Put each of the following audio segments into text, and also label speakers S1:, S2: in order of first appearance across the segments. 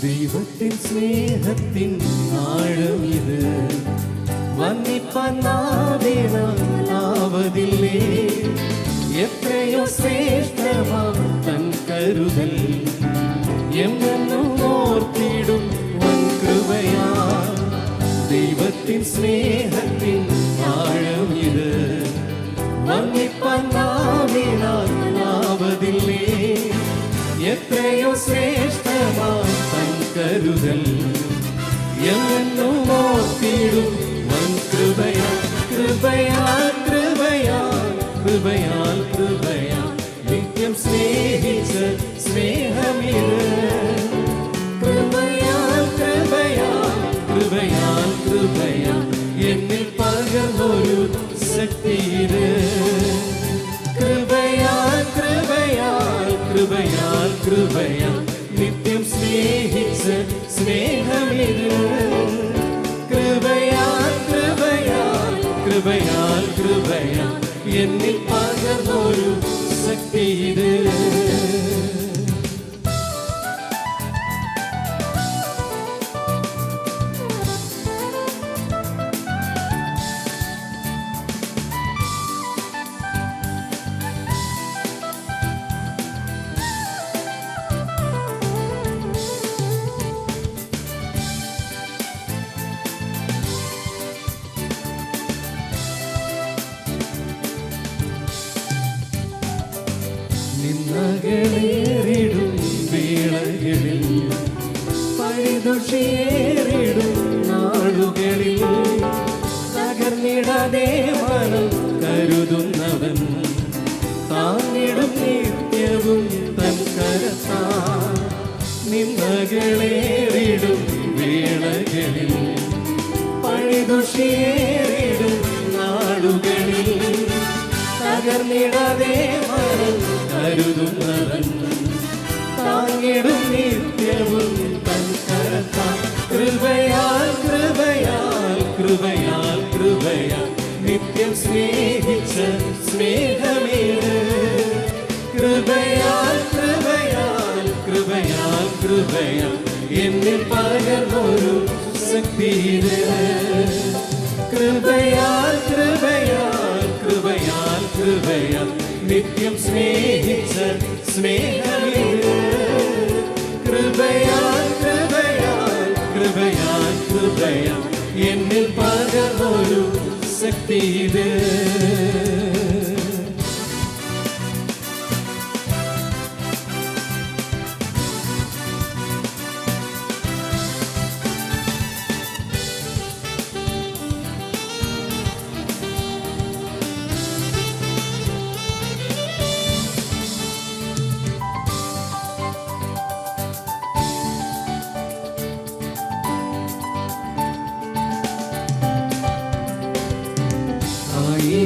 S1: தெய்வத்தின் ஸ்நேகத்தின் ஆழம் இது. மன்னிப்பனாவதில்லே எத்தையோ சேஷ்டமாம் தன் கருதல். எம்மென்னும் ஓர்த்திடும் உன் கிருபையா தெய்வத்தின் ஸ்நேகத்தின் ஆழம் இது. மன்னிப்பனாவினால் ஆவதில்லே எத்தையோ சே കൃപയാ കൃപയാ കൃപയാൽ കൃപയാ നിത്യം സ്നേഹിച്ച സ്നേഹമിത് കൃപയാൽ കൃപയാൽ കൃപയാൽ കൃപയാൽ എന്നിൽ പകർന്നൊരു ശക്തിയിത് കൃപയാൽ കൃപയാൽ കൃപയാൽ കൃപയാൽ கிருபையால் கிருபையால் என்னில் பகர்வோரும் சக்தி இது. നിന്നകളേറിടും വേളകളിൽ പഴിതുഷിയേറിടും നാളുകളിൽ. തകർന്നിടാതെ മനം കരുതുന്നവൻ താങ്ങിടും നിത്യവും തൻ കരത്താ നിന്നകളേറിടും വേളകളിൽ. പഴിതുഷിയേറിടും കരുതുന്നവൻ താങ്ങിടും നിത്യവും തൻ കരത്താൽ. കൃപയാൽ കൃപയാൽ കൃപയാൽ കൃപയാൽ നിത്യം സ്നേഹിച്ച സ്നേഹമേത്. കൃപയാൽ കൃപയാൽ കൃപയാൽ കൃപയാൽ എന്നിൽ പകർന്നൊരു കൃപയാൽ കൃപയാൽ സ്നേഹിച്ച സ്നേഹമിത് കൃപയാൽ കൃപയാൽ കൃപയാൽ കൃപയാൽ എന്നിൽ പകർന്നൊരു ശക്തിയിത്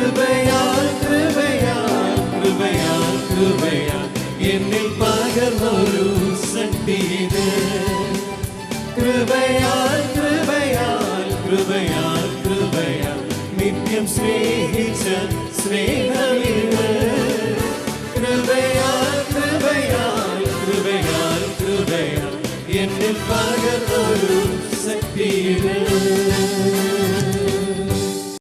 S1: കൃപയാൽ കൃപയാൽ കൃപയാൽ കൃപയാൽ എന്നിൽ പകർന്നൊരു ശക്തിയിത് കൃപയാൽ കൃപയാൽ കൃപയാൽ കൃപയാൽ നിത്യം സ്നേഹിച്ച സ്നേഹമിത് കൃപയാൽ കൃപയാൽ കൃപയാൽ കൃപയാൽ എന്നിൽ പകർന്നൊരു ശക്തിയിത്